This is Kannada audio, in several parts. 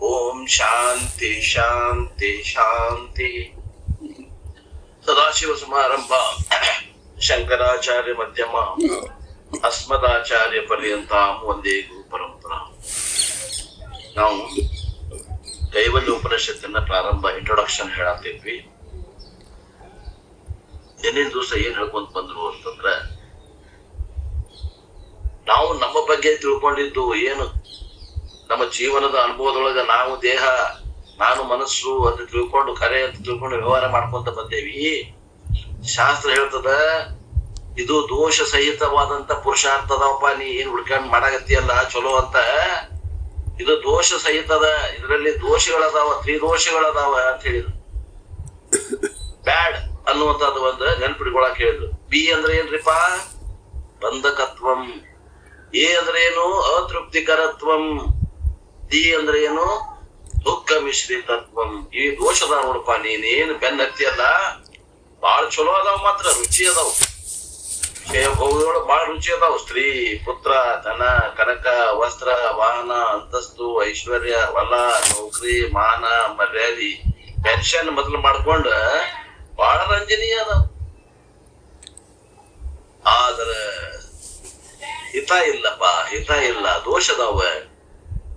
ಓಂ ಶಾಂತಿ ಶಾಂತಿ ಶಾಂತಿ. ಸದಾಶಿವ ಸಮಾರಂಭ. ಶಂಕರಾಚಾರ್ಯ ಮಧ್ಯಮ. ಅಸ್ಮದಾಚಾರ್ಯ ಪರ್ಯಂತ ಒಂದೇ ಗುರು ಪರಂಪರಾ ನಾವು ಕೈವಲ್ಯ ಉಪನಿಷತ್ತಿನ ಪ್ರಾರಂಭ ಇಂಟ್ರೊಡಕ್ಷನ್ ಹೇಳತ್ತೀವಿ ಏನೇನು ದಿವಸ ಏನ್ ಹೇಳ್ಕೊಂತ ಬಂದ್ರು ಅಂತಂದ್ರೆ, ನಾವು ನಮ್ಮ ಬಗ್ಗೆ ತಿಳ್ಕೊಂಡಿದ್ದು ಏನು ನಮ್ಮ ಜೀವನದ ಅನುಭವದೊಳಗೆ ನಾವು ದೇಹ, ನಾನು ಮನಸ್ಸು ಅಂತ ತಿಳ್ಕೊಂಡು ಕರೆ ಅಂತ ತಿಳ್ಕೊಂಡು ವ್ಯವಹಾರ ಮಾಡ್ಕೊಂತ ಬಂದೇವಿ. ಶಾಸ್ತ್ರ ಹೇಳ್ತದ, ಇದು ದೋಷ ಸಹಿತವಾದಂತ ಪುರುಷಾರ್ಥದವಪ್ಪ ನೀ ಏನ್ ಹುಡ್ಕೊಂಡ್ ಮಾಡಾಗತ್ತಿಯಲ್ಲ ಚಲೋ ಅಂತ. ಇದು ದೋಷ ಸಹಿತದ, ಇದರಲ್ಲಿ ದೋಷಗಳದಾವ, ತ್ರಿದೋಷಗಳದಾವ ಅಂತ ಹೇಳಿದ್ರು. ಬ್ಯಾಡ್ ಅನ್ನುವಂಥದ್ದು ಒಂದು ನೆನ್ಪಿಡ್ಕೊಳಕ್ ಹೇಳಿದ್ರು. ಬಿ ಅಂದ್ರೆ ಏನ್ರಿಪ್ಪ? ಬಂಧಕತ್ವಂ. ಎ ಅಂದ್ರೆ ಏನು? ಅತೃಪ್ತಿಕರತ್ವಂ. ಡಿ ಅಂದ್ರೆ ಏನು? ದುಃಖ ಮಿಶ್ರಿತ ಈ ದೋಷದ ನೋಡಪ್ಪ, ನೀನೇನು ಬೆನ್ನ ಹತ್ತಿಯಲ್ಲ ಬಾಳ ಚಲೋ ಅದಾವ ಮಾತ್ರ, ರುಚಿ ಅದಾವ. ಭೋಗಗಳು ಬಾಳ ರುಚಿ ಅದಾವ. ಸ್ತ್ರೀ, ಪುತ್ರ, ಧನ, ಕನಕ, ವಸ್ತ್ರ, ವಾಹನ, ಅಂತಸ್ತು, ಐಶ್ವರ್ಯ, ಹೊಲ, ನೌಕರಿ, ಮಾನ, ಮರ್ಯಾದಿ, ಪೆನ್ಷನ್ ಮೊದಲು ಮಾಡ್ಕೊಂಡ ಬಾಳ ರಂಜನೀಯ ಅದಾವ. ಆದ್ರ ಹಿತ ಇಲ್ಲಪ್ಪ, ಹಿತ ಇಲ್ಲ, ದೋಷದವ.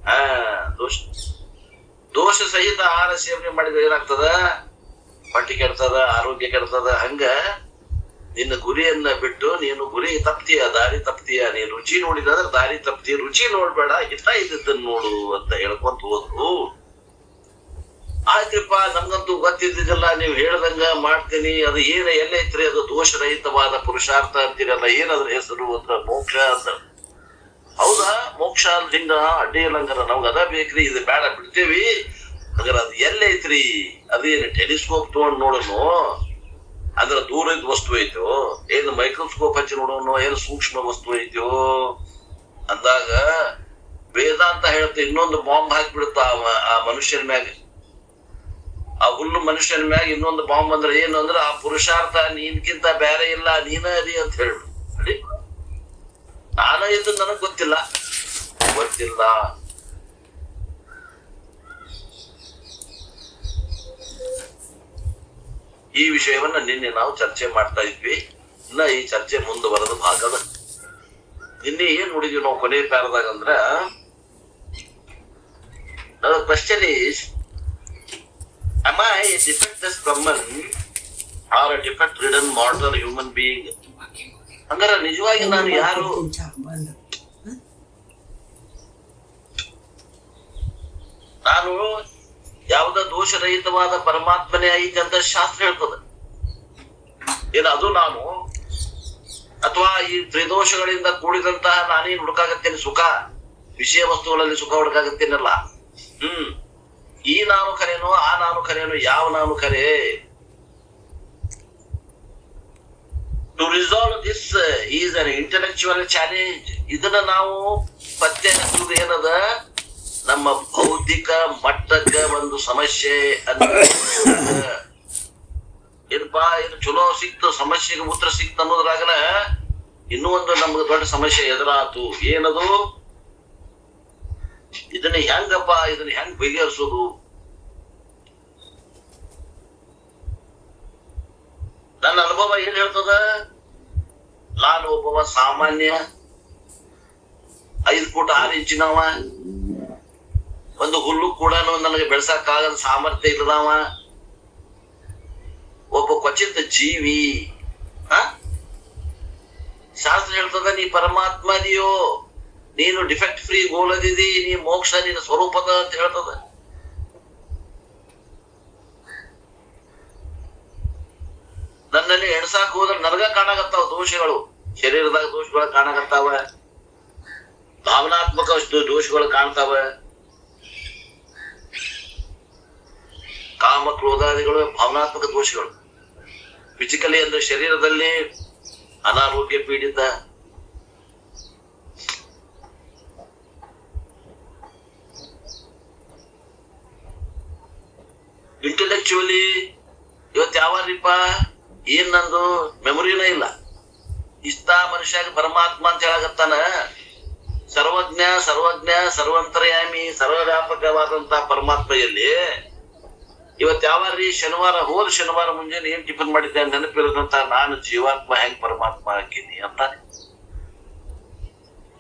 ಆ ದೋಷ. ದೋಷ ಸಹಿತ ಆಹಾರ ಸೇವನೆ ಮಾಡಿದ್ರೆ ಏನಾಗ್ತದ? ಹೊಟ್ಟೆ ಕೆಡ್ತದ, ಆರೋಗ್ಯ ಕೆಡ್ತದ. ಹಂಗ ನಿನ್ನ ಗುರಿಯನ್ನ ಬಿಟ್ಟು ನೀನು ಗುರಿ ತಪ್ತೀಯ, ದಾರಿ ತಪ್ತೀಯ ನೀ ರುಚಿ ನೋಡಿದ್ರೆ ದಾರಿ ತಪ್ತಿ ರುಚಿ ನೋಡ್ಬೇಡ, ಹಿತ ಇದ್ದದ್ದನ್ನ ನೋಡು ಅಂತ ಹೇಳ್ಕೊಂತ ಹೋದ್ರು. ಆಯ್ತಪ್ಪ, ನಮ್ಗಂತೂ ಗೊತ್ತಿದ್ದಿದ್ದಿಲ್ಲ, ನೀವು ಹೇಳ್ದಂಗ ಮಾಡ್ತೀನಿ. ಅದು ಏನ ಎಲ್ಲೈತ್ರಿ ಅದು ದೋಷರಹಿತವಾದ ಪುರುಷಾರ್ಥ ಅಂತೀರಲ್ಲ, ಏನದ್ರ ಹೆಸರು ಅಂತ ಮೋಕ್ಷ ಅಂತ. ಹೌದಾ? ಮೋಕ್ಷ ಲಿಂಗ ಅಡ್ಡಿ ಇಲ್ಲಂಗಾರ ನಮ್ಗೆ ಅದ ಬೇಕ್ರಿ, ಇದು ಬೇಡ ಬಿಡ್ತೇವಿ. ಹಂಗಾರ ಅದು ಎಲ್ಲೈತ್ರಿ ಅದೇನು ಟೆಲಿಸ್ಕೋಪ್ ತಗೊಂಡ್ ನೋಡೋನು? ದೂರ ದೂರದ ವಸ್ತು ಐತೋ? ಏನು ಮೈಕ್ರೋಸ್ಕೋಪ್ ಹಚ್ಚಿ ನೋಡೋನು? ಏನು ಸೂಕ್ಷ್ಮ ವಸ್ತು ಐತೋ? ಅಂದಾಗ ವೇದಾಂತ ಹೇಳ್ತಾ, ಇನ್ನೊಂದು ಬಾಂಬ್ ಹಾಕ್ಬಿಡುತ್ತ ಆ ಮನುಷ್ಯನ ಮ್ಯಾಗ. ಆ ಹುಲ್ಲು ಮನುಷ್ಯನ ಮ್ಯಾಗ ಇನ್ನೊಂದು ಬಾಂಬ್ ಅಂದ್ರೆ ಏನು? ಅಂದ್ರೆ ಆ ಪುರುಷಾರ್ಥ ನೀನ್ಕಿಂತ ಬೇರೆ ಇಲ್ಲ, ನೀನ ಅದಿ ಅಂತ ಹೇಳು ಅಡಿ? ನಾನ ಇದು ನನಗ್ ಗೊತ್ತಿಲ್ಲ. ಗೊತ್ತಿಲ್ಲ. ಈ ವಿಷಯವನ್ನ ನಿನ್ನೆ ನಾವು ಚರ್ಚೆ ಮಾಡ್ತಾ ಇದ್ವಿ. ಇನ್ನ ಈ ಚರ್ಚೆ ಮುಂದುವರೆದ ಭಾಗದ. ನಿನ್ನೆ ಏನ್ ನೋಡಿದ್ವಿ ನಾವು ಕೊನೆ ಪ್ಯಾರದಾಗ ಅಂದ್ರ question is am I a defectless Brahman or a defect ridden being? ಹಂಗಾರ ನಿಜವಾಗಿ ನಾನು ಯಾರು ನಾನು ಯಾವ್ದ ದೋಷರಹಿತವಾದ ಪರಮಾತ್ಮನೇ ಐತೆ ಅಂತ ಶಾಸ್ತ್ರ ಹೇಳ್ತದ. ಏನ ಅದು ನಾನು. ಅಥವಾ ಈ ತ್ರಿದೋಷಗಳಿಂದ ಕೂಡಿದಂತಹ ನಾನೇ ಹುಡುಕಾಗತ್ತೇನೆ ಸುಖ. ವಿಷಯ ವಸ್ತುಗಳಲ್ಲಿ ಸುಖ ಹುಡುಕಾಗತ್ತೇನಲ್ಲ. ಹ್ಮ್. ಈ ನಾನು ಕರೆಯನು ಆ ನಾನು ಕರೆಯನು ಯಾವ ನಾನು ಕರೆ? To resolve this is an intellectual challenge ಇದನ್ನ ನಾವು ಪತ್ತೆ ಹಚ್ಚುವುದು ಏನದ? ನಮ್ಮ ಬೌದ್ಧಿಕ ಮಟ್ಟಕ್ಕೆ ಒಂದು ಸಮಸ್ಯೆ ಅಂತ ಏನಪ್ಪಾ, ಇದು ಚಲೋ ಸಿಕ್ತು, ಸಮಸ್ಯೆಗೆ ಉತ್ತರ ಸಿಕ್ತು ಅನ್ನೋದ್ರಾಗನ ಇನ್ನೂ ಒಂದು ನಮ್ಗೆ ದೊಡ್ಡ ಸಮಸ್ಯೆ ಎದುರಾತು. ಏನದು? ಇದನ್ನ ಹೆಂಗಪ್ಪ, ಇದನ್ನ ಹೆಂಗ್ ಬಗೆಹರಿಸೋದು? ನನ್ನ ಅನುಭವ ಏನ್ ಹೇಳ್ತದ? ನಾನು ಒಬ್ಬವ ಸಾಮಾನ್ಯ, ಐದು ಫುಟ್ ಆರು ಇಂಚಿನವ, ಒಂದು ಹುಲ್ಲು ಕೂಡ ನನಗೆ ಬೆಳ್ಸಕ್ಕಾಗದ ಸಾಮರ್ಥ್ಯ ಇಲ್ಲದವ. ಒಬ್ಬ ಕ್ವಚಿತ ಜೀವಿ. ಶಾಸ್ತ್ರ ಹೇಳ್ತದ, ನೀ ಪರಮಾತ್ಮ ನೀನು ಡಿಫೆಕ್ಟ್ ಫ್ರೀ ಗೋಲದಿದಿ, ನೀ ಮೋಕ್ಷ ನಿನ್ನ ಸ್ವರೂಪದ ಅಂತ ಹೇಳ್ತದ. ನನ್ನಲ್ಲಿ ಎಣ್ಸಾಕ್ ಹೋದ್ರೆ ನನಗ ಕಾಣಕತ್ತಾವ ದೋಷಗಳು. ಶರೀರದಾಗ ದೋಷಗಳು ಕಾಣಕತ್ತಾವ. ಭಾವನಾತ್ಮಕ ದೋಷಗಳು ಕಾಣ್ತಾವ. ಕಾಮ, ಕ್ರೋಧಾದಿಗಳು, ಭಾವನಾತ್ಮಕ ದೋಷಗಳು. ಫಿಸಿಕಲಿ ಅಂದ್ರೆ ಶರೀರದಲ್ಲಿ ಅನಾರೋಗ್ಯ ಪೀಡಿತ. ಇಂಟೆಲೆಕ್ಚುವಲಿ ಇವತ್ತು ಯಾವಾರಿಪ್ಪ ಏನ್ ನಂದು? ಮೆಮೊರಿನೇ ಇಲ್ಲ. ಇಷ್ಟ ಮನುಷ್ಯಾಗ ಪರಮಾತ್ಮ ಅಂತ ಹೇಳಾಗತ್ತಾನ ಸರ್ವಜ್ಞ ಸರ್ವಜ್ಞ, ಸರ್ವಂತರ್ಯಾಮಿ ಸರ್ವವ್ಯಾಪಕವಾದಂತಹ ಪರಮಾತ್ಮ ಎಲ್ಲಿ ಇವತ್ ರೀ ಶನಿವಾರ, ಹೋದ ಶನಿವಾರ ಮುಂಜಾನೆ ಏನ್ ಟಿಫನ್ ಮಾಡಿದ್ದೆ ನೆನಪಿರೋದಂತ ನಾನು ಜೀವಾತ್ಮ ಹೆಂಗ್ ಪರಮಾತ್ಮ ಹಾಕಿನಿ ಅಂತಾನೆ.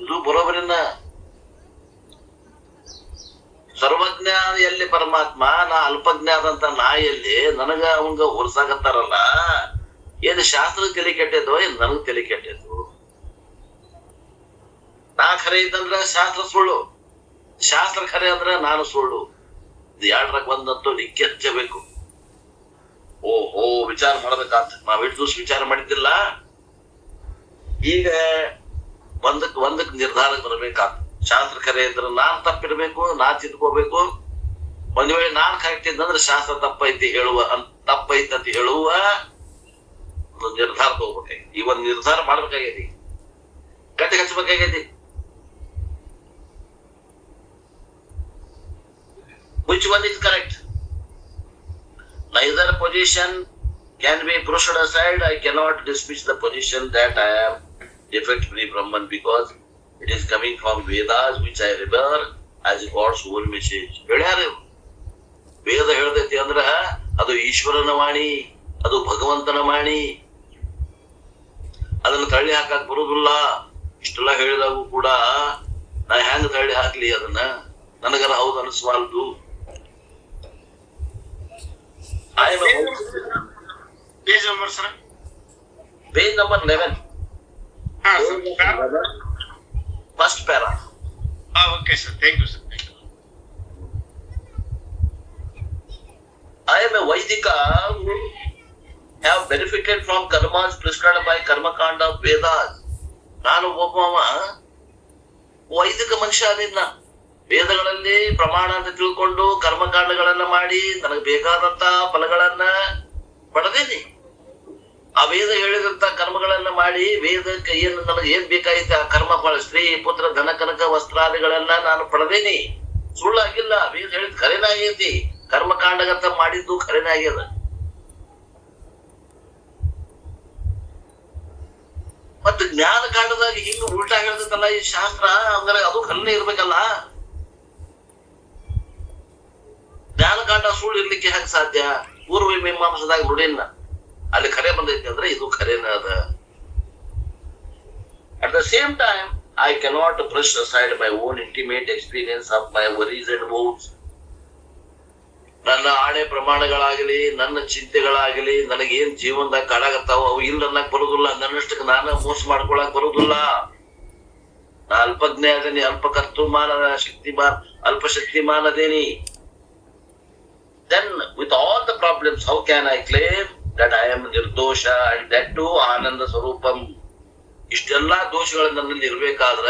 ಇದು ಬರೋಬರಿನ ಸರ್ವಜ್ಞ ಎಲ್ಲಿ ಪರಮಾತ್ಮ, ನಾ ಅಲ್ಪಜ್ಞಾದಂತ ನಾ ಎಲ್ಲಿ ನನಗ ಅವಂಗ ಹೊರಸಾಕತ್ತಾರಲ್ಲ ಏನ್ ಶಾಸ್ತ್ರ ತಲೆ ಕೆಟ್ಟದ್ದು ಏನ್ ನನಗ್ ತಲೆ ಕೆಟ್ಟದ್ದು ನಾ ಖರೆ ಇದ್ದಂದ್ರ ಶಾಸ್ತ್ರ ಸುಳ್ಳು. ಶಾಸ್ತ್ರ ಖರೆ ಅಂದ್ರ ನಾನು ಸುಳ್ಳು. ಇದು ಎರಡರಾಗ ಬಂದಂತೂ ನಿಕ್ಕೆಚ್ಚಬೇಕು ಕೆಚ್ಚಬೇಕು ಓಹೋ, ವಿಚಾರ ಮಾಡ್ಬೇಕಂತ. ನಾವ್ ದಿವಸ ವಿಚಾರ ಮಾಡಿದ್ದಿಲ್ಲ. ಈಗ ಒಂದಕ್ ಒಂದಕ್ ನಿರ್ಧಾರಕ್ಕೆ ಬರ್ಬೇಕಾತ. ಶಾಸ್ತ್ರ ಕರೆ ಇದ್ರೆ ನಾನ್ ತಪ್ಪಿರ್ಬೇಕು ನಾ ತಿದ್ಕೋಬೇಕು. ಒಂದ್ ವೇಳೆ ನಾನ್ ಕರೆಕ್ಟ್ ಇದ್ದಂದ್ರೆ ಶಾಸ್ತ್ರ ತಪ್ಪೈತಿ ಹೇಳುವ ಅಂತ ತಪ್ಪೈತಿ ಅಂತ ಹೇಳುವ ಒಂದು ನಿರ್ಧಾರ ತಗೋಬೇಕಾಗಿ ಈ ಒಂದು ನಿರ್ಧಾರ ಮಾಡ್ಬೇಕಾಗೈತಿ. ಗಟ್ಟಿ ಹಚ್ಚಬೇಕಾಗೈತಿ which one is correct neither position can be ಪುರುಷ side I cannot dismiss the position that I am defect free Brahman because it is coming from vedas which i revere as god's own message ಹೇಳ್ಯಾರ ಇವ್ರು. ವೇದ ಹೇಳ್ದೈತಿ ಅಂದ್ರ ಅದು ಈಶ್ವರನ ವಾಣಿ ಅದು ಭಗವಂತನ ವಾಣಿ ಅದನ್ನ ತಳ್ಳಿ ಹಾಕಕ್ ಬರುದಿಲ್ಲ ಇಷ್ಟೆಲ್ಲ ಹೇಳಿದಾಗೂ ಕೂಡ ನಾ ಹೆಂಗ್ ತಳ್ಳಿ ಹಾಕ್ಲಿ ಅದನ್ನ? ನನಗರ ಹೌದು ಅನಿಸ್ವಾಲ್ದು page number sir page number eleven ಹಾ ಸರ್ ಫಸ್ಟ್ ಪ್ಯಾರಾ ಹಾ okay sir thank you sir I am a Vaidika who have benefited from karmas prescribed by of Vedas. ನಾನು ಒಬ್ಬವ ವೈದಿಕ ಮನುಷ್ಯ ಅದಿನ್ನ ವೇದಗಳಲ್ಲಿ ಪ್ರಮಾಣ ಅಂತ ತಿಳ್ಕೊಂಡು ಕರ್ಮಕಾಂಡಗಳನ್ನ ಮಾಡಿ ನನಗೆ ಬೇಕಾದಂತ ಫಲಗಳನ್ನ ಪಡೆದೇನಿ. ಆ ವೇದ ಹೇಳಿದಂತ ಕರ್ಮಗಳನ್ನ ಮಾಡಿ ವೇದಕ್ಕೆ ಏನು ನನಗೆ ಏನ್ ಬೇಕಾಗಿತ್ತು, ಆ ಕರ್ಮ ಫಲ, ಸ್ತ್ರೀ, ಪುತ್ರ, ಧನ, ಕನಕ ವಸ್ತ್ರಾದಿಗಳನ್ನ ನಾನು ಪಡೆದೇನಿ. ಸುಳ್ಳಾಗಿಲ್ಲ, ವೇದ ಹೇಳಿದ ಖರೇನ ಆಗೈತಿ ಕರ್ಮಕಾಂಡಗತ ಮಾಡಿದ್ದು ಖರೇನ ಆಗ್ಯದ ಮತ್ತೆ ಜ್ಞಾನ ಕಾಂಡದಾಗ ಹಿಂಗ ಉಲ್ಟಾ ಹೇಳ್ತೈತಲ್ಲ ಈ ಶಾಸ್ತ್ರ, ಅಂದ್ರೆ ಅದು ಖರೇನೆ ಇರ್ಬೇಕಲ್ಲ. ಜ್ಞಾನಕಾಂಡ ಸುಳ್ಳು ಇರ್ಲಿಕ್ಕೆ ಹೇಗೆ ಸಾಧ್ಯ? ಪೂರ್ವ ಮೀಮಾಂಸದಾಗ ನುಡಿನ ಅಲ್ಲಿ ಖರೆ ಬಂದೈತಿ ಅಂದ್ರೆ ಇದು ಖರೇನ ಅದ. At the same time I cannot brush aside my own intimate experience of my worries and woes ನನ್ನ ಆಣೆ ಪ್ರಮಾಣಗಳಾಗಲಿ, ನನ್ನ ಚಿಂತೆಗಳಾಗಲಿ, ನನಗೇನ್ ಜೀವನದಾಗ ಕಾಡಾಗತ್ತಾವ ಅವು ಇಲ್ಲ ಅನ್ನಕ್ ಬರುದಿಲ್ಲ. ನನ್ನಷ್ಟಕ್ಕೆ ನಾನು ಮೋಸ ಮಾಡ್ಕೊಳಕ್ ಬರುದಿಲ್ಲ. ನಾ ಅಲ್ಪಜ್ಞ ಅದೇನಿ ಅಲ್ಪ ಕರ್ತುಮಾನ ಶಕ್ತಿಮಾನ್ ಅಲ್ಪ ಶಕ್ತಿಮಾನ್ ಅದೇನಿ then with all the problems how can I claim that I am ನಿರ್ದೋಷ ಅಂಡ್ ದಟ್ ಟು ಆನಂದ ಸ್ವರೂಪಂ ಇಷ್ಟೆಲ್ಲಾ ದೋಷಗಳು ನನ್ನಲ್ಲಿ ಇರ್ಬೇಕಾದ್ರ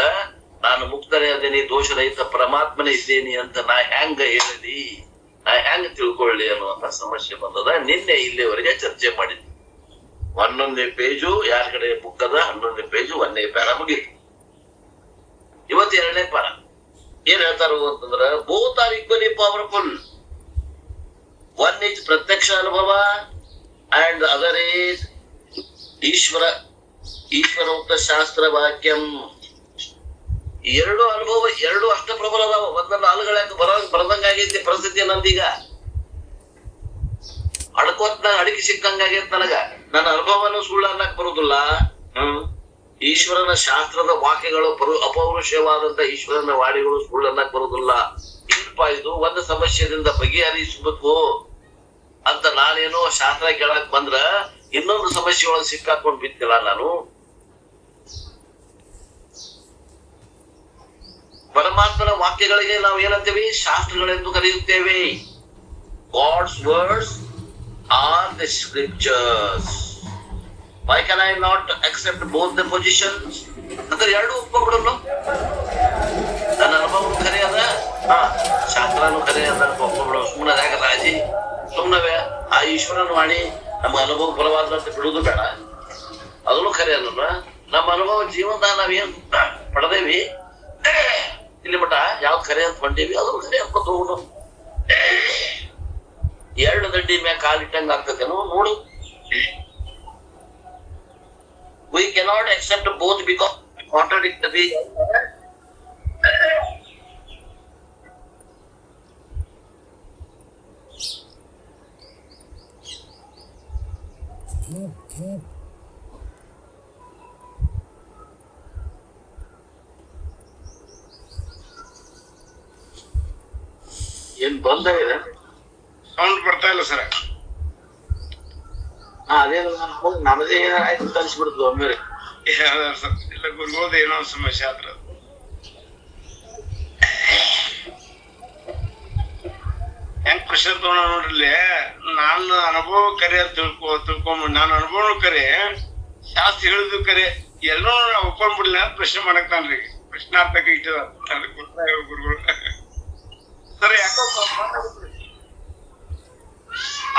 ನಾನು ಮುಕ್ತನೇ ಅದೇನಿ, ದೋಷರಹಿತ ಪರಮಾತ್ಮನೇ ಇದ್ದೇನೆ ಅಂತ ನಾ ಹೆಂಗ ಹೇಳಲಿ? ನಾ ಹೆಂಗ ತಿಳ್ಕೊಳ್ಳಿ ಅನ್ನುವಂತ ಸಮಸ್ಯೆ ಬಂದದ. ನಿನ್ನೆ ಇಲ್ಲಿವರೆಗೆ ಚರ್ಚೆ ಮಾಡಿದ್ವಿ. ಹನ್ನೊಂದನೇ ಪೇಜು, ಯಾರ ಕಡೆ ಬುಕ್ ಅದ? ಹನ್ನೊಂದನೇ ಪೇಜು, ಒಂದನೇ ಪ್ಯಾರ ಮುಗೀತು. ಇವತ್ತು ಎರಡನೇ ಪಾರ ಏನ್ ಹೇಳ್ತಾರ ಅಂತಂದ್ರ both are equally powerful. One is ಪ್ರತ್ಯಕ್ಷ ಅನುಭವ ಅಂಡ್ ಅದರ್ ಈಸ್ ಈಶ್ವರ ಈಶ್ವರೋಕ್ತ ಶಾಸ್ತ್ರ ವಾಕ್ಯಂ ಎರಡು ಅನುಭವ, ಎರಡು ಅಷ್ಟ ಪ್ರಬಲ ಅದಾವ ಒಂದನ್ನ ಅಲುಗಳಾಗ ಬರ ಬರದಂಗ ಆಗೈತಿ ಪರಿಸ್ಥಿತಿ ನಂದೀಗ ಅಡ್ಕೋತ್ ಅಡಿಕೆ ಸಿಕ್ಕಂಗ ಆಗೈತ್ ನನಗ. ನನ್ನ ಅನುಭವನು ಸುಳ್ಳು ಅನ್ನಕ್ ಬರುದಿಲ್ಲ. ಹ್ಮ್. ಈಶ್ವರನ ಶಾಸ್ತ್ರದ ವಾಕ್ಯಗಳು ಪರು, ಅಪೌರುಷವಾದಂತ ಈಶ್ವರನ ವಾಡಿಗಳು ಸುಳ್ಳು ಅನ್ನಕ್ ಬರುದಿಲ್ಲ. ಇದು? ಒಂದು ಸಮಸ್ಯೆದಿಂದ ಬಗೆಹರಿಸಬೇಕು. ಅಂತ ನಾನೇನೋ ಶಾಸ್ತ್ರ ಕೇಳಕ್ ಬಂದ್ರ ಇನ್ನೊಂದು ಸಮಸ್ಯೆ ಒಳಗೆ ಸಿಕ್ಕಾಕೊಂಡ್ ಬಿತ್ತಿಲ್ಲ ನಾನು. ಪರಮಾತ್ಮನ ವಾಕ್ಯಗಳಿಗೆ ನಾವು ಏನಂತೇವೆ? ಶಾಸ್ತ್ರಗಳೆಂದು ಕರೆಯುತ್ತೇವೆ. God's words are the scriptures why can I not accept both the positions ಅಂದ್ರೆ ಎರಡು ಒಪ್ಕೊಂಡ್ಬಿಡಲು ನನ್ನ ಅನುಭವ ಖರೆ ಅದ ಹಾ ಶಾಸ್ತ್ರನು ಖರೆ ಅದ ಸುಮ್ಮನೆ ರಾಜಿ? ಸುಮ್ಮನವೇ ಆ ಈಶ್ವರನ ವಾಣಿ ನಮ್ಮ ಅನುಭವ ಫಲವಾದಂತ ಬಿಡುವುದು ಬೇಡ. ಅದನ್ನು ಖರೆ ಅಲ್ಲ ನಮ್ಮ ಅನುಭವ ಜೀವನದ ನಾವೇನ್ ಪಡೆದೇವಿ? ಇಲ್ಲಿ ಮಠ ಯಾವ್ದು ಖರೆ ಅಂತ ಬಂದೇವಿ, ಅದನ್ನು ಖರೆ ಅಂತ ತಗೊಂಡು. ಎರಡು ದಡ್ಡಿ ಮ್ಯಾಗ ಕಾಲಿಟ್ಟಂಗ ಆಗ್ತದೇನೋ ನೋಡು. We cannot accept both because contradictory. ಏನ್ ಬಂದ ಇದೆ? ಸೌಂಡ್ ಬರ್ತಾ ಇಲ್ಲ ಸರ್. ಅದೇ ನಮ್ದೇ ಏನಾಯ್ತು ಅಂತ ಅನ್ಸ್ಬಿಡ್ತು ಒಮ್ಮೆ. ಸರ್ ಇಲ್ಲ ಗುರುಗಳದ ಏನೋ ಸಮಸ್ಯೆ ಆದ್ರ. ಹೆಂಗ್ ಪ್ರಶ್ನೆ ತಗೊಂಡ ನೋಡ್ರಿ ನಾನು ಅನುಭವ ಕರೆ ಅಂತ ತಿಳ್ಕೊ ತಿಳ್ಕೊಂಬಿಡ್. ನಾನು ಅನುಭವ ಕರೆ ಶಾಸ್ತ್ರ ಹೇಳಿದ್ದು ಕರೆ ಎಲ್ಲರೂ ಒಪ್ಕೊಂಡ್ಬಿಡ್ಲಿ ಅಂತ ಪ್ರಶ್ನೆ ಮಾಡಕ್ತಾನ್ರಿ ಪ್ರಶ್ನಾರ್ಥಕ ಇಟ್ಟದ ಗುರುಗಳು. ಸರ್ ಯಾಕೋ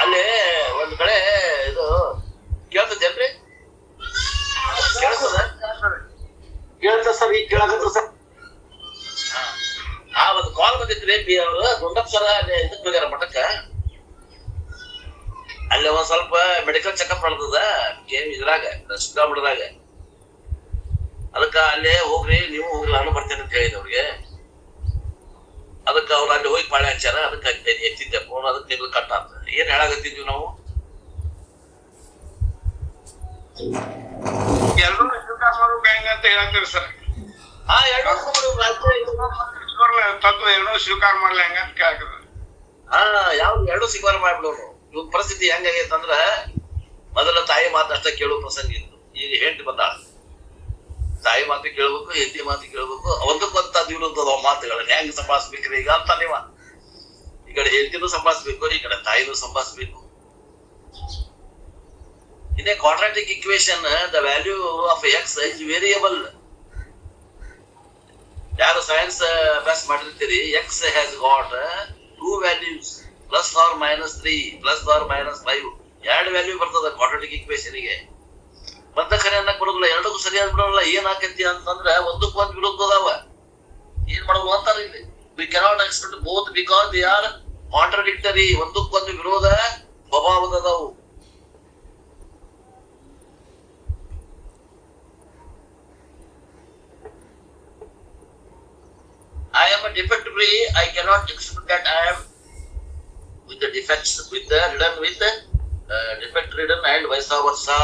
ಅಲ್ಲೇ ಒಂದ್ ಕಡೆ ಇದು ಕೇಳ್ತದೇನ್ರಿ ಕೇಳ್ತದ? ಕೇಳ್ತ ಸರ್ ಈಗ ಕೇಳಕತ್ರ ಸರ್. ಆ ಒಂದು ಕಾಲ್ ಬಂದಿತ್ರಿ ಬಿ ಅವರು ಗುಂಡಪ್ಪ ಸರ ಅಲ್ಲಿ ಹಿಂದಕ್ಕೆ ಹೋಗ್ಯಾರ ಮಠಕ್ಕ. ಅಲ್ಲಿ ಒಂದ್ ಸ್ವಲ್ಪ ಮೆಡಿಕಲ್ ಚೆಕಪ್ ನಡೆದದ ಇದ್ರಾಗ ಶ್ರೀರಾಮಠದಾಗ ಅದಕ್ಕ ಅಲ್ಲೇ ಹೋಗ್ರಿ ನೀವು ಹೋಗ್ರಿ ನಾನು ಬರ್ತೇನೆ ಅಂತ ಹೇಳಿದ ಅವ್ರಿಗೆ. ಅದಕ್ಕ ಅವ್ರು ಅಲ್ಲಿ ಹೋಗಿ ಪಾಳೆ ಹಚ್ಚಾರ ಅದಕ್ಕೆ ಎತ್ತಿದ್ದೆ ಫೋನ್ ಅದಕ್ಕೆ ನಿಮ್ಗೆ ಕಟ್ ಆತ. ಏನ್ ಹೇಳಾಕತ್ತಿದ್ವಿ ನಾವು? ಎಲ್ಲರೂ ಮಾಡ್ಬೇಕು ಹೆಂಗ ಅಂತ ಹೇಳತ್ತೀರಿ ಸರ್? ಹಾ ಎರಡು ತತ್ವ ಎರಡೂ ಸ್ವೀಕಾರ ಮಾಡ್ಲಿ ಹೆಂಗ ಅಂತ ಕೇಳಕತ್ತೀರಿ ಹಾ ಯಾವ್ದು ಎರಡು ಸ್ವೀಕಾರ ಮಾಡ್ಬಿಡೋನು ಇವ್ ಪರಿಸ್ಥಿತಿ ಹೆಂಗಾಗೈತೆ ಅಂದ್ರ ಮೊದಲ ತಾಯಿ ಮಾತಷ್ಟ ಕೇಳುವ ಕೇಳೋ ಪ್ರಸಂಗ ಇತ್ತು. ಈಗ ಹೆಂಡತಿ ಬಂದಾಳ ತಾಯಿ ಮಾತು ಕೇಳ್ಬೇಕು, ಹೆಂಡತಿ ಮಾತು ಕೇಳ್ಬೇಕು ಒಂದಕ್ಕೊಂತ ವಿರುದ್ಧದ ಮಾತುಗಳನ್ನ ಹೆಂಗ್ ಸಂಭಾಳಿಸ್ಬೇಕ್ರಿ ಈಗ ಅಂತ ನೀವ? ಈ ಕಡೆ ಹೆಂಡತಿನೂ ಸಂಭಾಳಿಸ್ಬೇಕು, ಈ ಕಡೆ ತಾಯಿನೂ ಸಂಭಾಳಿಸ್ಬೇಕು. In a quadratic the value of x is variable. ಯಾರು ಸೈನ್ಸ್ ಅಭ್ಯಾಸ ಮಾಡಿರ್ತೀರಿ? X has got two values plus or minus three plus or minus five ಎರಡು ವ್ಯಾಲ್ಯೂ ಬರ್ತದ ಕ್ವಾಡ್ರಾಟಿಕ್ ಇಕ್ವೇಶನ್ಗೆ. ಮತ್ತೆ ಖರೆ ಅನ್ನಕ್ ಬರೋದಿಲ್ಲ, ಎರಡಕ್ಕೂ ಸರಿಯಾದ ಬಿಡೋಲ್ಲ, ಏನ್ ಆಕೈತಿ ಅಂತಂದ್ರೆ ಒಂದಕ್ಕೂ ಒಂದ್ ವಿರುದ್ಧ ಅದಾವ ಏನ್ ಮಾಡೋದು ಅಂತಾರ ಇಲ್ಲಿ? We cannot expect both because they are contradictory ಒಂದಕ್ಕೊಂದು ವಿರೋಧ ಸ್ವಭಾವದವು I am a defect free. I cannot expect that I am with the defects, with the ridden with uh, defect ridden and vice versa.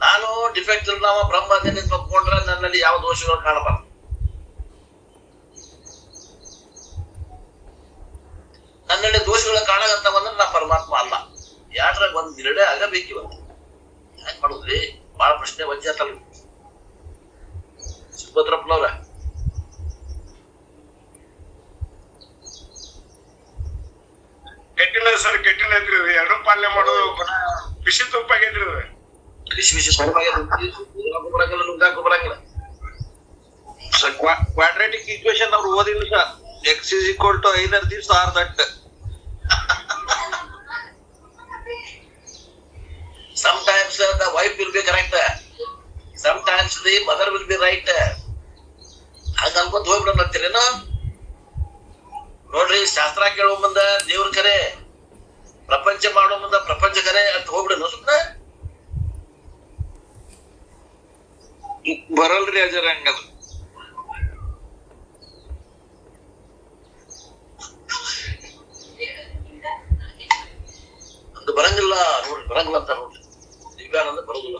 ನಾನು ಡಿಫೆಕ್ಟ್ ಇಲ್ಲವ ಬ್ರಹ್ಮ ಅದೇನೆ ಒಪ್ಕೊಂಡ್ರೆ ನನ್ನಲ್ಲಿ ಯಾವ ದೋಷಗಳು ಕಾಣಬಾರ್ದು. ನನ್ನಲ್ಲಿ ದೋಷಗಳು ಬಂದ್ರೆ ನಾ ಪರಮಾತ್ಮ ಅಲ್ಲ. ಯಾಡ್ರಾಗ ಒಂದ್ ನಿರ್ಣಯ ಆಗಬೇಕು ಹೆಂಗ್ ಮಾಡುದ್ರಿ? ಬಹಳ ಪ್ರಶ್ನೆ ವಜ್ಜೆ ಆತಲ್ಲ ಸುಭದ್ರಪ್ಪನವ್ರ ಕೆಟ್ಟಿಲ್ಲ ಸರ್ ಕೆಟ್ಟಿಲ್ಲ ಐತ್ರಿ ಇದು. ಎರಡು ಪಾಲನೆ ಮಾಡೋದು ಬರ ಬಿಸಿ ತುಪ್ಪ ಆಗೈತ್ರಿ ಇದು. ಕೃಷಿ ವಿಶೇಷ ಬರಂಗಿಲ್ಲ ನುಗ್ಗಾಕು ಬರಂಗಿಲ್ಲ quadratic equation sir x is equal to ಐದರ ದಿವಸ or that sometimes uh, the wife will be correct. Sometimes the mother will be right. ಹಂಗ ಅನ್ಕೊಂತ ಹೋಗ್ಬಿಡೋಣ ಅಂತೀರೇನು ನೋಡ್ರಿ ಶಾಸ್ತ್ರ ಕೇಳೋ ಮುಂದ ದೇವ್ರ ಕರೆ ಪ್ರಪಂಚ ಮಾಡೋ ಮುಂದ ಪ್ರಪಂಚ ಕರೆ ಅಂತ ಹೋಗ್ಬಿಡೋಣ ಸುಮ್ಮನೆ ಬರಲ್ರಿ ಅಜರ ಹಂಗದ ಬರಂಗಿಲ್ಲ ನೋಡ್ರಿ ಬರಂಗಿಲ್ಲ ಅಂತ ನೋಡ್ರಿ. ದಿವ್ಯಾನಂದ ಬರೋದಿಲ್ಲ.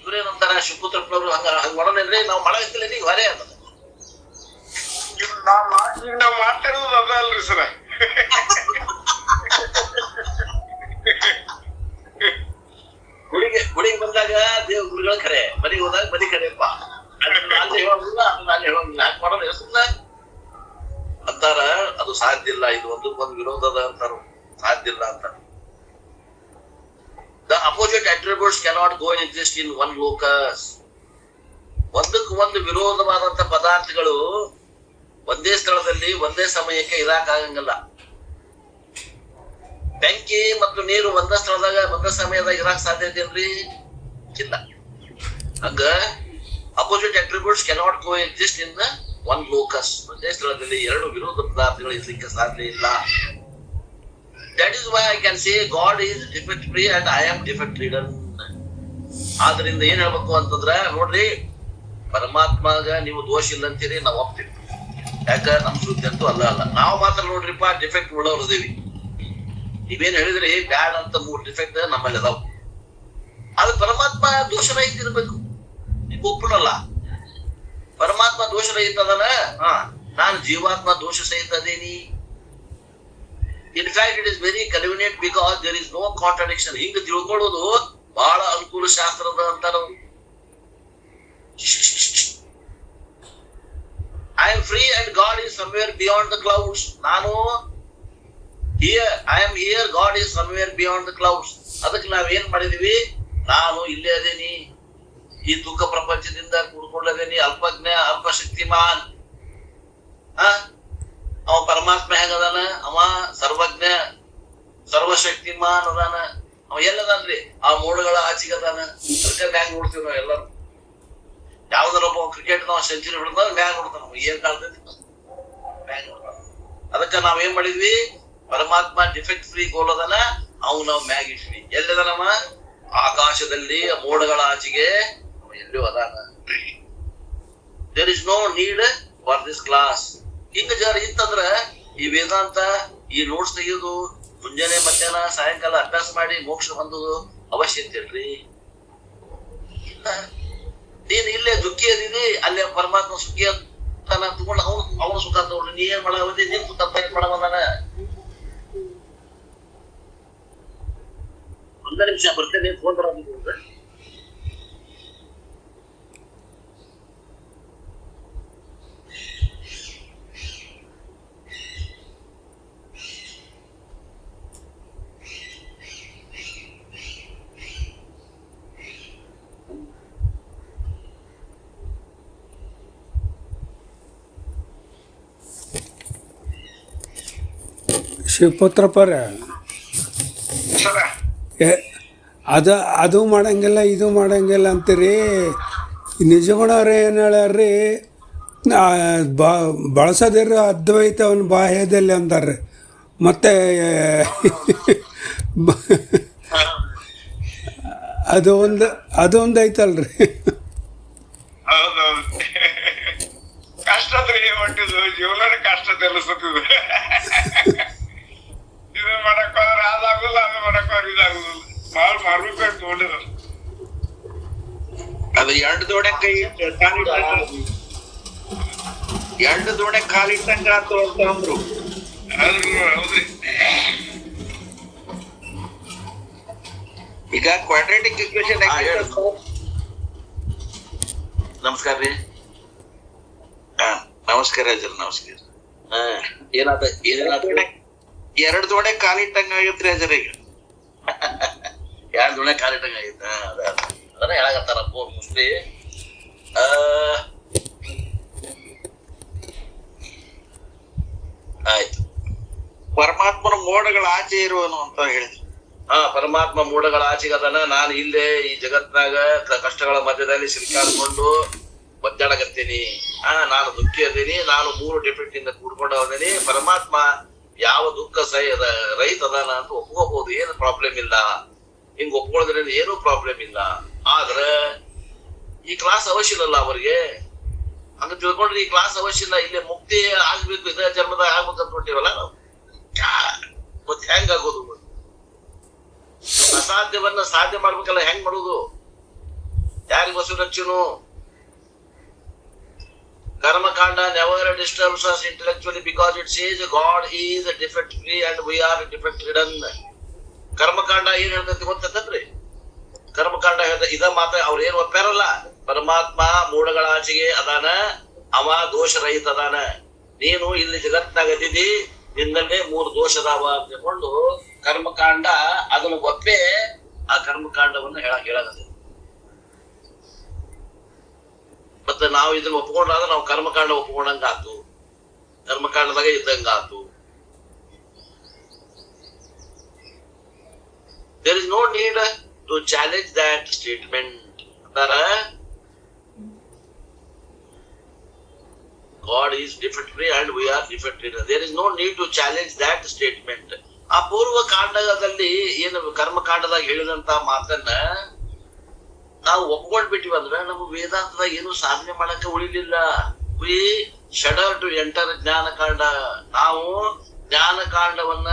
ಇವ್ರೇನಂತಾರ ಶಿವಪುತ್ರಪ್ಪನವ್ರು ಹಂಗ ಹಂಗ ಮಾಡೋಣ ನಾವು ಮಾಡಕತ್ತಿಲ್ಲ ನೀವು ಹೊರೆ ಅಂತ. ನಾವ್ ಮಾ- ಈಗ ನಾವ್ ಮಾಡ್ತಾ ಇರೋದು ಅದ ಅಲ್ರಿ ಸರ. ಗುಡಿಗೆ ಗುಡಿಗೆ ಬಂದಾಗ ದೇವ್ ಗುರುಗಳ ಕರೆ ಮನೆಗೆ ಹೋದಾಗ ಮನೆ ಖರೆಪ್ಪ ಅದನ್ನ ನಾನು ಹೇಳೋದಿಲ್ಲ ಅದನ್ನ ಅಲ್ಲಿ ಹೇಳೋದಿಲ್ಲ ಯಾಕೆ ಮಾಡೋದು? ಸುಮ್ಮನೆ ಅಂತಾರ, ಅದು ಸಾಧ್ಯ ಇಲ್ಲ, ಇದು ಒಂದು ಒಂದು ವಿರೋಧದ ಅಂತಾರ. ಸಾಧ್ಯ ಇಲ್ಲ ಅಂತಾರ the opposite attributes cannot go exist in one locus ಒಂದಕ್ಕೆ ಒಂದು ವಿರೋಧವಾದಂತ ಪದಾರ್ಥಗಳು ಒಂದೇ ಸ್ಥಳದಲ್ಲಿ, ಒಂದೇ ಸಮಯಕ್ಕೆ ಇರಾಕಾಗಂಗಿಲ್ಲ. ಬೆಂಕಿ ಮತ್ತು ನೀರು ಒಂದೇ ಸ್ಥಳದಾಗ, ಒಂದೇ ಸಮಯದಾಗ ಇರಾಕ್ ಸಾಧ್ಯತೆ ಇಲ್ರಿ ಇಲ್ಲ. ಹಂಗ opposite attributes cannot go exist in one locus ಒಂದೇ ಸ್ಥಳದಲ್ಲಿ ಎರಡು ವಿರೋಧ ಪದಾರ್ಥಗಳು ಇರ್ಲಿಕ್ಕೆ ಸಾಧ್ಯ ಇಲ್ಲ. That is why I can say God is defect free and I am defect ridden ಆದ್ರಿಂದ ಏನ್ ಹೇಳ್ಬೇಕು ಅಂತಂದ್ರೆ, ನೋಡ್ರಿ, ಪರಮಾತ್ಮಗ ನೀವು ದೋಷ ಇಲ್ಲ ಅಂತೀರಿ, ನಾವು ಒಪ್ತೀವಿ. ಯಾಕ? ನಮ್ ಸುದ್ದಿ ಅಂತೂ ಅಲ್ಲ ಅಲ್ಲ. ನಾವು ಮಾತ್ರ ನೋಡ್ರಿಪ್ಪ ಡಿಫೆಕ್ಟ್ ಉಳ್ಳವ್ರು ಇದೀವಿ. ನೀವೇನ್ ಹೇಳಿದ್ರಿ, ಬ್ಯಾಡ್ ಅಂತ ಮೂರ್ ಡಿಫೆಕ್ಟ್ ನಮ್ಮಲ್ಲಿ ಅದಾವ. ಅದು ಪರಮಾತ್ಮ ದೋಷರಹಿತ ಇರ್ಬೇಕು. ನೀವು ಒಪ್ಪಣಲ್ಲ ಪರಮಾತ್ಮ ದೋಷರಹಿತ ಅದನ? ಹಾ. ನಾನು ಜೀವಾತ್ಮ ದೋಷ ಸಹಿತ ಅದೇನಿ? In fact it is very convenient because there is no contradiction ಹಿಂಗ್ ತಿಳ್ಕೊಳ್ಳೋದು ಬಹಳ ಅನುಕೂಲ ಶಾಸ್ತ್ರದ ಅಂತಾರ I am free and God is somewhere beyond the clouds ನಾನು here I am here God is somewhere beyond the clouds ಅದಕ್ಕೆ ನಾವೇನ್ ಮಾಡಿದೀವಿ? ನಾನು ಇಲ್ಲೇ ಅದೇನಿ. ಈ ದುಃಖ ಪ್ರಪಂಚದಿಂದ ಕೂಡ್ಕೊಳ್ಳದೇನಿ ಅಲ್ಪಜ್ಞ ಅಲ್ಪ ಶಕ್ತಿಮಾನ್ ಆ ಅವ ಪರಮಾತ್ಮ ಹೆಂಗದಾನ? ಅವ ಸರ್ವಜ್ಞ, ಸರ್ವಶಕ್ತಿಮಾನ್ ಅದಾನ. ಅವ ಎಲ್ಲದಾನ್ರಿ? ಆ ಮೋಡಗಳ ಆಚೆಗೆ ಅದಾನ ಅದಕ್ಕೆ ಮ್ಯಾಗ ನೋಡ್ತೀವಿ ನಾವ್ ಎಲ್ಲರೂ. ಯಾವ್ದಾರ ಒಬ್ಬ ಕ್ರಿಕೆಟ್ ನಾವ್ ಸೆಂಚುರಿ ಹೊಡೆದ ಮ್ಯಾಗ ನೋಡ್ತಾನ ಏನ್ ಕಾಣ್ತೈತಿ? ಮ್ಯಾಗ್ ನೋಡ್ತಾನ. ಅದಕ್ಕ ನಾವ್ ಏನ್ ಮಾಡಿದ್ವಿ? ಪರಮಾತ್ಮ ಡಿಫೆಕ್ಟ್ ಫ್ರೀ ಗೋಲ್ ಅದಾನ. ಅವ್ ನಾವ್ ಮ್ಯಾಗ್ ಇಟ್ವಿ. ಎಲ್ಲದಾನವ? ಆಕಾಶದಲ್ಲಿ ಮೋಡಗಳ ಆಚೆಗೆ ಎಲ್ಲೂ ಅದಾನ there is no need for this class ಹಿಂಗ ಜರ ಇತ್ತಂದ್ರ ಈ ವೇದಾಂತ ಈ ನೋಟ್ಸ್ ತೆಗೆಯೋದು ಮುಂಜಾನೆ ಮಧ್ಯಾಹ್ನ ಸಾಯಂಕಾಲ ಅಭ್ಯಾಸ ಮಾಡಿ ಮೋಕ್ಷ ಬಂದದು ಅವಶ್ಯ ಇಲ್ರಿ. ನೀನ್ ಇಲ್ಲೇ ದುಃಖಿ ಅದಿದಿ, ಅಲ್ಲೇ ಪರಮಾತ್ಮ ಸುಖಿ ಅಂತ ತಗೊಂಡು ಅವನು ಅವನು ಸುಖ ತಗೊಂಡು ನೀ ಏನ್ ಮಾಡಿ ನೀನ್ ಸುಖ ಏನ್ ಮಾಡವದಾನ ಒಂದ ನಿಮಿಷ ಬರ್ತೇನೆ ಫೋನ್ ಬರೋದು ಶಿವಪುತ್ರಪ್ಪರ ಪರ. ಏ, ಅದ, ಅದು ಮಾಡಂಗಿಲ್ಲ, ಇದು ಮಾಡಂಗಿಲ್ಲ ಅಂತೀರಿ. ನಿಜಗುಣವ್ರು ಏನು ಹೇಳ್ಯಾರ್ರಿ? ಬ ಅದ್ವೈತ ಅದ್ವೈತವನ್ನ ಬಾಹ್ಯದಲ್ಲಿ ಅಂದಾರ್ರಿ. ಮತ್ತು ಅದು ಒಂದು ಅದು ಒಂದು ಐತಲ್ರಿ. ಕಷ್ಟ ಜೀವನ ಕಷ್ಟ ತಿಳಿಸುತ್ತಿದ್ದು ಇದು ಮಾಡಕ್ ಹೋದ್ರೆ ಅದಾಗುಲ್ಲ ಅದು ಮಾಡಕ್ ಹೋದ್ರೆ ಇದಾಗುದಿಲ್ಲ. ಬಾಳ್ ಮಾಡ್ಬೇಕು ನೋಡಿದ್ರು ಅದು ಎರಡು ದೋಣೆ ಕೈ ಎರಡು ದೋಣೆ ಕಾಲಿಟ್ಟಂಗ ಅಂತ ಅಂದ್ರು. ಹೌದ್ರಿ ಈಗ ಕ್ವಾಡ್ರೇಟಿಕ್ ಇಕ್ವೇಶನ್ ಹಾ, ನಮಸ್ಕಾರ ರೀ. ನಮಸ್ಕಾರ ಅಜರ್ ನಮಸ್ಕಾರ. ಹಾ ಏನಾದ ಏನಾದ ಎರಡು ದೋಣೆ ಕಾಲಿಟ್ಟಂಗ ಆಗೈತ್ರಿ ಅಜರ ಈಗ ಎರಡು ದುಣೆ ಕಾಲಿಟ್ಟಂಗ ಆಗೈತ ಅದ ಅದನ್ನ ಹೇಳಕತ್ತಾರಪ್ಪ ಮುಸ್ಲಿ. ಆ ಆಯ್ತು. ಪರಮಾತ್ಮನ ಮೋಡಗಳ ಆಚೆ ಇರುವನು ಅಂತ ಹೇಳಿದ್ರು. ಹಾ ಪರಮಾತ್ಮ ಮೂಡಗಳ ಆಚೆಗದನ ನಾನು ಇಲ್ಲೇ ಈ ಜಗತ್ನಾಗ ಕಷ್ಟಗಳ ಮಧ್ಯದಲ್ಲಿ ಸಿಲುಕಾಡ್ಕೊಂಡು ಒದ್ದಾಡಕತ್ತೀನಿ. ಆ ನಾನು ದುಃಖಿ ಅದೀನಿ. ನಾನು ಮೂರು ಡಿಫೆಕ್ಟ್ ಇಂದ ಕೂಡ್ಕೊಂಡು ಅದೀನಿ ಪರಮಾತ್ಮ ಯಾವ ದುಃಖ ಸಹ ರೈತ ಅದಾನ ಅಂತ ಒಪ್ಕೋಬಹುದು ಏನು ಪ್ರಾಬ್ಲಮ್ ಇಲ್ಲ. ಹಿಂಗ್ ಒಪ್ಕೊಳ್ಳೋದ್ರಿಂದ ಏನೂ ಪ್ರಾಬ್ಲಮ್ ಇಲ್ಲ. ಆದ್ರೆ ಈ ಕ್ಲಾಸ್ ಅವಶ್ಯ ಇಲ್ಲ ಅವರಿಗೆ. ಹಂಗ ತಿಳ್ಕೊಂಡ್ರೆ ಈ ಕ್ಲಾಸ್ ಅವಶ್ಯ ಇಲ್ಲ. ಇಲ್ಲೇ ಮುಕ್ತಿ ಆಗ್ಬೇಕು, ಇದೇ ಜನ್ಮದಾಗ ಆಗ್ಬೇಕು ಅಂತ ಹೊಂಟಿವಲ್ಲ ನಾವು. ಮತ್ತೆ ಹೆಂಗಾಗೋದು ಅಸಾಧ್ಯವನ್ನ ಸಾಧ್ಯ ಮಾಡ್ಬೇಕಲ್ಲ, ಹೆಂಗ್ ಮಾಡುದು? ಯಾರಿಗ ಕರ್ಮಕಾಂಡ never disturbs us intellectually because it says God is defect free and we are defect ridden ಕರ್ಮಕಾಂಡ ಏನ್ ಹೇಳ್ತೈತಿ ಗೊತ್ತಂತಂದ್ರಿ ಕರ್ಮಕಾಂಡ ಹೇಳ್ತ ಇದ ಮಾತ್ರ ಅವ್ರ ಏನ್ ಒಪ್ಪ್ಯಾರಲ್ಲ? ಪರಮಾತ್ಮ ಮೂಡಗಳ ಆಚೆಗೆ ಅದಾನ, ಅವ ದೋಷರಹಿತ ಅದಾನ. ನೀನು ಇಲ್ಲಿ ಜಗತ್ನಾಗ ಅದಿದಿ ನಿನ್ನಲ್ಲೇ ಮೂರು ದೋಷ ಅದಾವ ಅಂತ ಕರ್ಮಕಾಂಡ ಅದನ್ನ ಒಪ್ಪೆ ಆ ಕರ್ಮಕಾಂಡವನ್ನ ಹೇಳ ಹೇಳಕತ್ತೆ. ಮತ್ತೆ ನಾವು ಇದನ್ನ ಒಪ್ಕೊಂಡಾಗ ನಾವು ಕರ್ಮಕಾಂಡ ಒಪ್ಕೊಂಡಂಗ ಆತು ಕರ್ಮಕಾಂಡದಾಗ ಇದ್ದಂಗ ಆತು there is no need to challenge that statement ಅಂತಾರ? God is defect free and we are defect ridden there is no need to challenge that statement ಆ ಪೂರ್ವ ಕಾಂಡದಲ್ಲಿ ಏನು ಕರ್ಮಕಾಂಡದಾಗ ಹೇಳಿದಂತ ಮಾತನ್ನ ನಾವು ಒಪ್ಕೊಂಡ್ಬಿಟ್ಟಿವಿ ಅಂದ್ರೆ ನಮ್ಮ ವೇದಾಂತದಾಗ ಏನು ಸಾಧನೆ ಮಾಡಕ್ಕೆ ಉಳಿಲಿಲ್ಲ. We shudder to enter ಜ್ಞಾನಕಾಂಡ. ನಾವು ಜ್ಞಾನಕಾಂಡವನ್ನ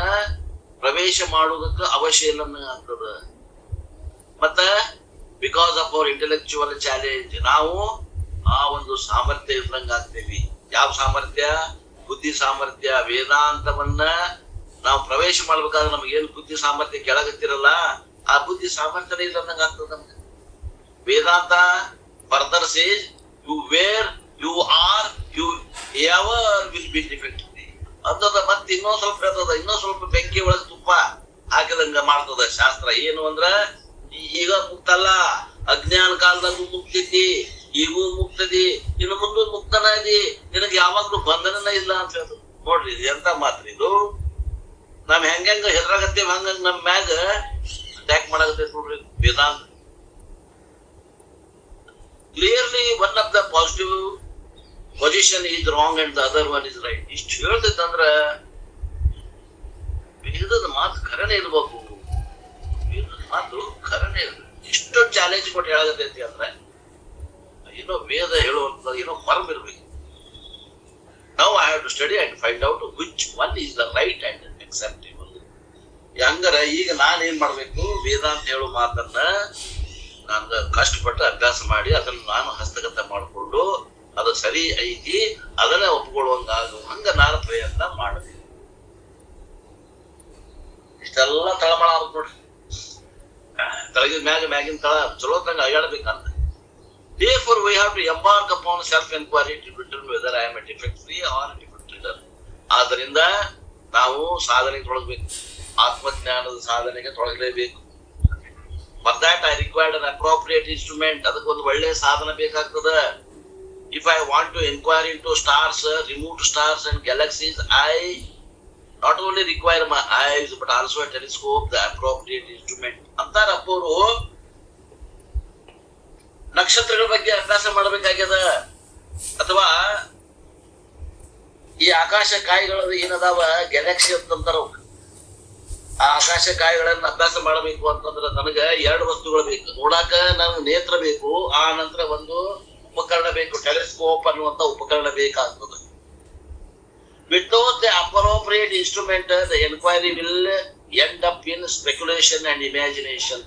ಪ್ರವೇಶ ಮಾಡುವುದಕ್ಕೆ ಅವಶ್ಯ ಇಲ್ಲ ಆಗ್ತದ ಮತ್ತ because of our intellectual challenge ನಾವು ಆ ಒಂದು ಸಾಮರ್ಥ್ಯ ಇದ್ದಂಗ ಆಗ್ತೇವಿ. ಯಾವ ಸಾಮರ್ಥ್ಯ? ಬುದ್ಧಿ ಸಾಮರ್ಥ್ಯ. ವೇದಾಂತವನ್ನ ನಾವು ಪ್ರವೇಶ ಮಾಡ್ಬೇಕಾದ್ರೆ ನಮ್ಗೆ ಏನು ಬುದ್ಧಿ ಸಾಮರ್ಥ್ಯ ಕೆಳಗತ್ತಿರಲ್ಲ? ಆ ಬುದ್ಧಿ ಸಾಮರ್ಥ್ಯ ಇಲ್ಲದಂಗ ಆಗ್ತದ ನಮ್ಗೆ. Vedanta further says you where you are you ever will be defect ಅಂತದ ಮತ್ತೆ ಇನ್ನೊಂದ್ ಸ್ವಲ್ಪ ಹೇಳ್ತದ, ಇನ್ನೊಂದ್ ಸ್ವಲ್ಪ ಬೆಂಕಿ ಒಳಗೆ ತುಪ್ಪ ಹಾಕಿದಂಗ ಮಾಡ್ತದ ಶಾಸ್ತ್ರ. ಏನು ಅಂದ್ರ ಈಗ ಮುಕ್ತಲ್ಲ, ಅಜ್ಞಾನ ಕಾಲದಾಗೂ ಮುಕ್ತಿದ್ದಿ, ಈಗೂ ಮುಕ್ತದಿ ಇನ್ನು ಮುಂದೆ ಮುಕ್ತನ ಇದೆ ನಿನಗೆ ಯಾವಾಗ್ಲೂ ಬಂಧನನ ಇಲ್ಲ ಅಂತ ಹೇಳ್ತದ ನೋಡ್ರಿ, ಇದು ಎಂತ ಮಾತ್ರಿ ಇದು? ನಾವ್ ಹೆಂಗ ಹೆದರಾಗತ್ತೇವ್ ಹಂಗ ನಮ್ ಮ್ಯಾಗ ಅಟ್ಯಾಕ್ ಮಾಡಾಕತ್ತೈತಿ ನೋಡ್ರಿ, Vedanta. Clearly one of the positive position is wrong and the other one is right ಇಷ್ಟು ಹೇಳ್ತೈತಂದ್ರ ವೇದದ ಮಾತು ಖರನೇ ಇರ್ಬೇಕು. ವೇದದ ಮಾತು ಖರನೇ ಇರ್ಬೇಕು. ಇಷ್ಟು ಚಾಲೆಂಜ್ ಕೊಟ್ಟು ಹೇಳಾಗತೈತಿ ಅಂದ್ರೆ, ಏನೋ ವೇದ ಹೇಳುವಂತ, ಏನೋ ಫರ್ಮ್ ಇರ್ಬೇಕು. ನಾವು I have to study and find out which one is the right and acceptable ಹಂಗಾರ ಈಗ ನಾನು ಏನ್ ಮಾಡ್ಬೇಕು? ವೇದಾಂತ ಹೇಳೋ ಮಾತನ್ನ ನಾನು ಕಷ್ಟಪಟ್ಟು ಅಭ್ಯಾಸ ಮಾಡಿ ಅದನ್ನ ನಾನು ಹಸ್ತಗತ ಮಾಡಿಕೊಂಡು ಅದು ಸರಿ ಐತಿ, ಅದನ್ನ ಒಪ್ಕೊಳ್ಳುವಂಗ ನಾನು ಪ್ರಯತ್ನ ಮಾಡಿದೆ ಇಷ್ಟೆಲ್ಲ ತಳಮಳ ಆಗುತ್ತೆ ನೋಡ್ರಿ. ತಳಗಿದ ಮ್ಯಾಗ ಮ್ಯಾಗಿನ ತಳ ಚಲೋ ತಂಗ ಅಯ್ಯಾಡ್ಬೇಕಂತ therefore we have to embark upon self enquiry determine whether I am defect defect free or a defect reader. ಆದ್ದರಿಂದ ನಾವು ಸಾಧನೆಗೆ ತೊಡಗಬೇಕು ಆತ್ಮಜ್ಞಾನದ ಸಾಧನೆಗೆ ತೊಡಗಲೇಬೇಕು for that I required an appropriate instrument ಅದಕ್ಕೊಂದು ಒಳ್ಳೆ ಸಾಧನ ಬೇಕಾಗ್ತದ. If I want to enquire into stars remote stars and galaxies I not only require my eyes but also telescope the appropriate instrument ಅಂತಾರ ಅಪ್ಪವರು ನಕ್ಷತ್ರಗಳ ಬಗ್ಗೆ ಅಭ್ಯಾಸ ಮಾಡಬೇಕಾಗ್ಯದ? ಅಥವಾ ಈ ಆಕಾಶ ಕಾಯಿಗಳು ಏನದಾವ? ಗ್ಯಾಲಕ್ಸಿ ಅಂತಂತಾರ. ಆ ಆಕಾಶ ಕಾಯಿಗಳನ್ನ ಅಭ್ಯಾಸ ಮಾಡಬೇಕು ಅಂತಂದ್ರೆ ನನಗ ಎರಡು ವಸ್ತುಗಳು ಬೇಕು. ನೋಡಾಕ ನನಗೆ ನೇತ್ರ ಬೇಕು, ಆ ನಂತರ ಒಂದು ಉಪಕರಣ ಬೇಕು, ಟೆಲಿಸ್ಕೋಪ್ ಅನ್ನುವಂತ ಉಪಕರಣ ಬೇಕಾಗ್ತದೆ. Without the appropriate instrument the enquiry will end up in speculation and imagination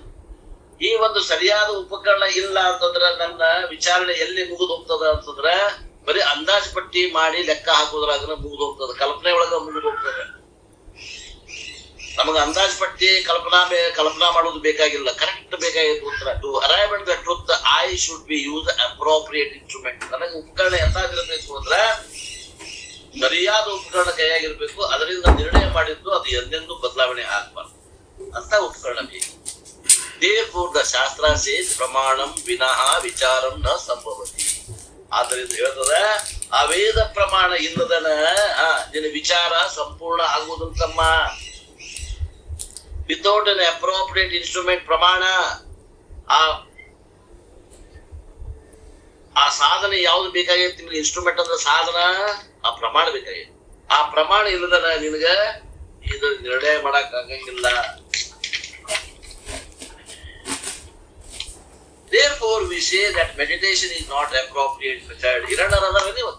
ಈ ಒಂದು ಸರಿಯಾದ ಉಪಕರಣ ಇಲ್ಲ ಅಂತಂದ್ರೆ ನನ್ನ ವಿಚಾರಣೆ ಎಲ್ಲಿ ಮುಗಿದು ಹೋಗ್ತದ ಅಂತಂದ್ರ ಬರೀ ಅಂದಾಜು ಪಟ್ಟಿ ಮಾಡಿ ಲೆಕ್ಕ ಹಾಕೋದ್ರಾಗ ಮುಗಿದು ಹೋಗ್ತದೆ ಕಲ್ಪನೆ ಒಳಗ ಮುಗಿದು ಹೋಗ್ತದೆ ನಮಗ ಅಂದಾಜ್ ಪಟ್ಟಿ ಕಲ್ಪನಾ ಕಲ್ಪನಾ ಮಾಡೋದು ಬೇಕಾಗಿಲ್ಲ. ಕರೆಕ್ಟ್ ಬೇಕಾಗಿತ್ತು ಉತ್ತರ. To arrive at the truth I should be use appropriate instrument ನನಗೆ ಉಪಕರಣ ಎಂತಾಗಿರಬೇಕು ಅಂದ್ರ ಸರಿಯಾದ ಉಪಕರಣ ಕೈಯಾಗಿರ್ಬೇಕು. ಅದರಿಂದ ನಿರ್ಣಯ ಮಾಡಿದ್ದು ಅದು ಎಂದೆಂದೂ ಬದಲಾವಣೆ ಆಗ್ಬಾರ್ದು. ಅಂತ ಉಪಕರಣ ಬೇಕು. ದೇರ್ಫೋರ್ ದ ಶಾಸ್ತ್ರ ಸೇಸ್ ಪ್ರಮಾಣಂ ವಿನಃ ವಿಚಾರಂ ಸಂಭವತಿ. ಆದ್ರಿಂದ ಹೇಳ್ತದ, ಆ ವೇದ ಪ್ರಮಾಣ ಇಲ್ಲದನ ನಿನ್ನ ವಿಚಾರ ಸಂಪೂರ್ಣ ಆಗುವುದಂತಮ್ಮ ವಿತೌಟ್ ಅನ್ ಅಪ್ರೋಪ್ರಿಯೇಟ್ ಇನ್ಸ್ಟ್ರೂಮೆಂಟ್ ಪ್ರಮಾಣ ಆ ಆ ಸಾಧನ ಯಾವ್ದು ಬೇಕಾಗೈತಿ ನಿಮ್ಗೆ ಇನ್ಸ್ಟ್ರೂಮೆಂಟ್ ಅಂದ್ರೆ ಸಾಧನ ಆ ಪ್ರಮಾಣ ಬೇಕಾಗೈತಿ ಆ ಪ್ರಮಾಣ ಇಲ್ಲದನ ನಿನಗ ಇದು ನಿರ್ಣಯ ಮಾಡಕ್ ಆಗಂಗಿಲ್ಲ Therefore, we say that meditation is not appropriate method. ಇರಣ್ಣರ್ ಅದಾರ ನೀವು?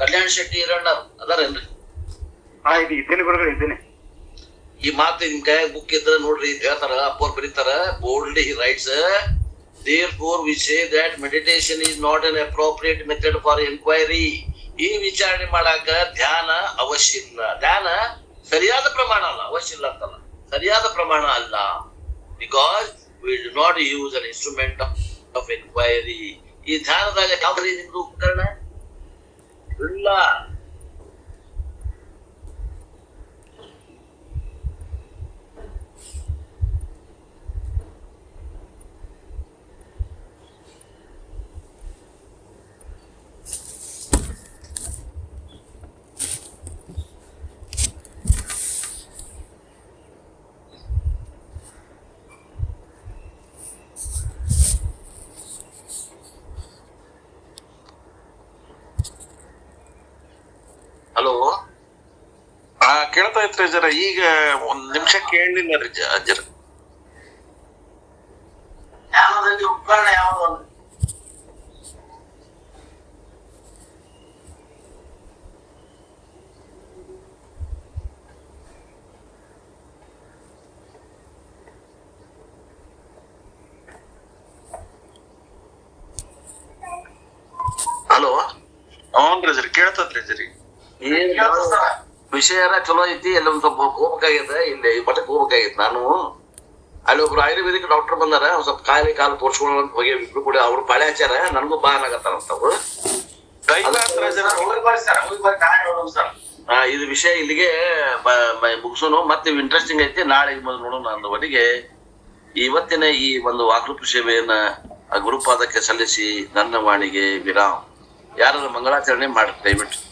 ಕಲ್ಯಾಣ್ ಶೆಟ್ಟಿ ಹಿರಣ್ಣರ್ ಅದಾರೇನ್ರಿ? ಹಾ ಇದು ಇದ್ದೇನೆ ಗುರುಗಳು ಇದ್ದೇನೆ. ಈ ಮಾತು ನಿಮ್ ಕೈ ಬುಕ್ ಇದ್ರೆ ನೋಡ್ರಿ ಹೇಳ್ತಾರ ಅಪ್ಪೋರ್ ಬರೀತಾರ boldly writes therefore we say that meditation is not an appropriate method for enquiry ಈ ವಿಚಾರಣೆ ಮಾಡಾಕ ಧ್ಯಾನ ಅವಶ್ಯ ಇಲ್ಲ. ಧ್ಯಾನ ಸರಿಯಾದ ಪ್ರಮಾಣ ಅಲ್ಲ, ಅವಶ್ಯ ಇಲ್ಲ ಅಂತಲ್ಲ. ಸರಿಯಾದ ಪ್ರಮಾಣ ಅಲ್ಲ. Because we do not use an instrument of enquiry ಈ ಧ್ಯಾನದಾಗ ಯಾವ ನಿಮ್ದು ಉಪಕರಣ? ಇಲ್ಲ. ಈಗ ಒಂದ್ ನಿಮಿಷ ಕೇಳಲಿಲ್ಲ ರೀ ಅಜ್ಜರ ಜ್ಞಾನದಲ್ಲಿ ಉಪಕರಣ ಯಾವುದು ಹಲೋ. ಹ್ಞೂ ರೀ ಕೇಳ್ತದ್ರಿ ಜರಿ. ಏನ್ ವಿಷಯನ ಚಲೋ ಐತಿ ಎಲ್ಲ ಒಂದ್ ಸ್ವಲ್ಪ ಹೋಗ್ಬೇಕಾಗೈತೆ ಇಲ್ಲಿ ಮಠಕ್ಕೆ ಹೋಗ್ಬೇಕಾಗಿತ್ತು ನಾನು ಅಲ್ಲಿ ಒಬ್ರು ಆಯುರ್ವೇದಿಕ್ ಡಾಕ್ಟರ್ ಬಂದಾರ ಒಂದ್ ಸ್ವಲ್ಪ ಕಾಲಿ ಕಾಲು ತೋರ್ಸ್ಕೊಳ್ಳೋ ಅಂತ ಹೋಗಿ ಇಬ್ರು ಕೂಡ ಅವ್ರು ಪಾಳೆ ಆಚಾರ ನನಗೂ ಬಾ ಆ, ಇದು ವಿಷಯ ಇಲ್ಲಿಗೆ ಮುಗಿಸೋನು. ಮತ್ತೆ ಇಂಟ್ರೆಸ್ಟಿಂಗ್ ಐತಿ ನಾಳೆ ಮೊದಲು ನೋಡೋಣ ಒಟ್ಟಿಗೆ. ಇವತ್ತಿನ ಈ ಒಂದು ವಾಕೃಪು ಸೇವೆಯನ್ನ ಗುರುಪಾದಕ್ಕೆ ಸಲ್ಲಿಸಿ ನನ್ನ ವಾಣಿಗೆ ವಿರಾಮ್. ಯಾರಾದ್ರೂ ಮಂಗಳಾಚರಣೆ ಮಾಡಿ ದಯವಿಟ್ಟು.